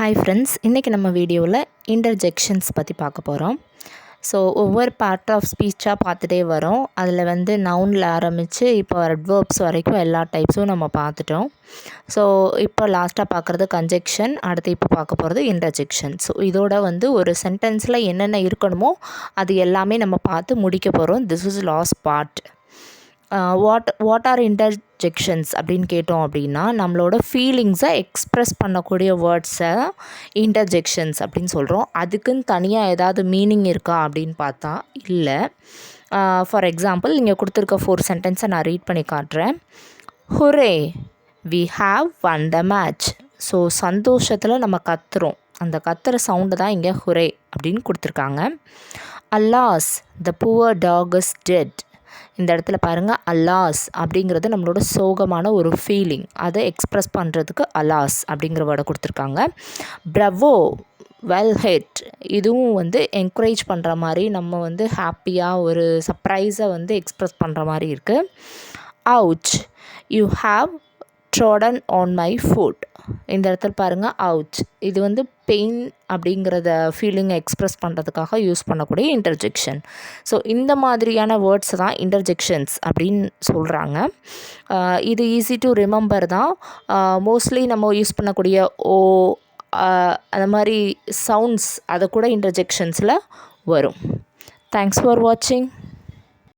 Hi friends இன்றைக்கி நம்ம வீடியோவில் இன்டர்ஜெக்ஷன்ஸ் பற்றி பார்க்க போகிறோம் ஸோ ஒவ்வொரு பார்ட் ஆஃப் ஸ்பீச்சாக பார்த்துட்டே வரோம். அதில் வந்து நவுனில் ஆரம்பித்து இப்போ அட்வர்ப்ஸ் வரைக்கும் எல்லா டைப்ஸும் நம்ம பார்த்துட்டோம். ஸோ இப்போ லாஸ்ட்டாக பார்க்குறது கன்ஜெக்ஷன் அடுத்து இப்போ பார்க்க போகிறது இன்டர்ஜெக்ஷன் ஸோ இதோட வந்து ஒரு சென்டென்ஸில் என்னென்ன இருக்கணுமோ அது எல்லாமே நம்ம பார்த்து முடிக்க போகிறோம் this is last part what what are interjections அப்படின்னு கேட்டோம் அப்படின்னா நம்மளோட ஃபீலிங்ஸை எக்ஸ்ப்ரெஸ் பண்ணக்கூடிய வேர்ட்ஸை இன்டர்ஜெக்ஷன்ஸ் அப்படின்னு சொல்கிறோம் அதுக்குன்னு தனியாக ஏதாவது மீனிங் இருக்கா அப்படின்னு பார்த்தா இல்லை. ஃபார் எக்ஸாம்பிள் நீங்கள் கொடுத்துருக்க ஃபோர் சென்டென்ஸை நான் ரீட் பண்ணி காட்டுறேன். Hurray we have won the match so சந்தோஷத்தில் நம்ம கத்துறோம். அந்த கத்துற சவுண்டு தான் இங்கே ஹுரே அப்படின்னு கொடுத்துருக்காங்க. Alas the poor dog is dead இந்த இடத்துல பாருங்கள் அல்லாஸ் அப்படிங்கிறது நம்மளோட சோகமான ஒரு ஃபீலிங் அதை எக்ஸ்ப்ரெஸ் பண்ணுறதுக்கு அலாஸ் அப்படிங்கிற வேர்டை கொடுத்துருக்காங்க. ப்ரவோ வெல் ஹெட் இதுவும் வந்து என்கரேஜ் பண்ணுற மாதிரி நம்ம வந்து ஹாப்பியாக ஒரு சர்ப்ரைஸை வந்து எக்ஸ்ப்ரெஸ் பண்ணுற மாதிரி இருக்குது ouch you have trodden on my foot இந்த இடத்துல பாருங்கள் அவுச் இது வந்து பெயின் அப்படிங்கிறத ஃபீலிங்கை எக்ஸ்ப்ரெஸ் பண்ணுறதுக்காக யூஸ் பண்ணக்கூடிய இன்டர்ஜெக்ஷன் ஸோ இந்த மாதிரியான வேர்ட்ஸ் தான் இன்டர்ஜெக்ஷன்ஸ் அப்படின்னு சொல்கிறாங்க இது ஈஸி டு ரிமெம்பர் தான். மோஸ்ட்லி நம்ம யூஸ் பண்ணக்கூடிய ஓ அந்த மாதிரி சவுண்ட்ஸ் அதை கூட இன்டர்ஜெக்ஷன்ஸில் வரும். தேங்க்ஸ் ஃபார் வாட்சிங்